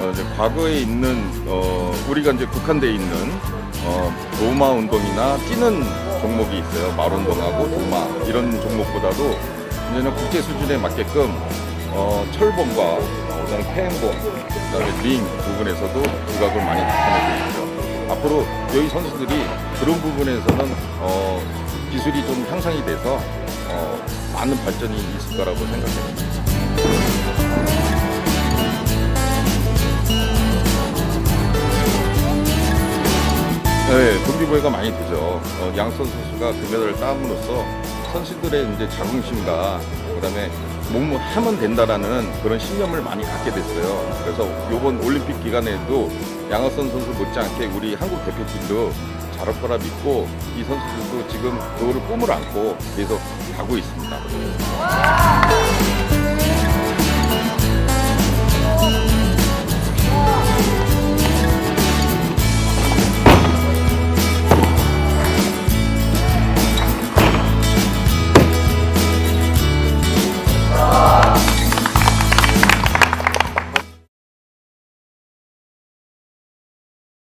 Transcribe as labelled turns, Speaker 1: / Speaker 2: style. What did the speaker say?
Speaker 1: 어, 이제 과거에 있는 어, 우리가 이제 국한돼 있는 어, 도마 운동이나 뛰는 종목이 있어요. 말 운동하고 도마 이런 종목보다도 이제는 국제 수준에 맞게끔 어, 철봉과 어, 그다음에 패행봉, 그다음에 링 부분에서도 부각을 많이 나타내고 있죠. 앞으로 여기 선수들이 그런 부분에서는 어, 기술이 좀 향상이 돼서 어, 많은 발전이 있을 거라고 생각합니다. 네, 동기부여가 많이 되죠. 어, 양선 선수가 금메달을 따옴으로써 선수들의 이제 자긍심과 그다음에 몸을 하면 된다라는 그런 신념을 많이 갖게 됐어요. 그래서 이번 올림픽 기간에도 양하선 선수 못지않게 우리 한국 대표팀도 잘할 거라 믿고 이 선수들도 지금 그거를 꿈을 안고 계속 가고 있습니다.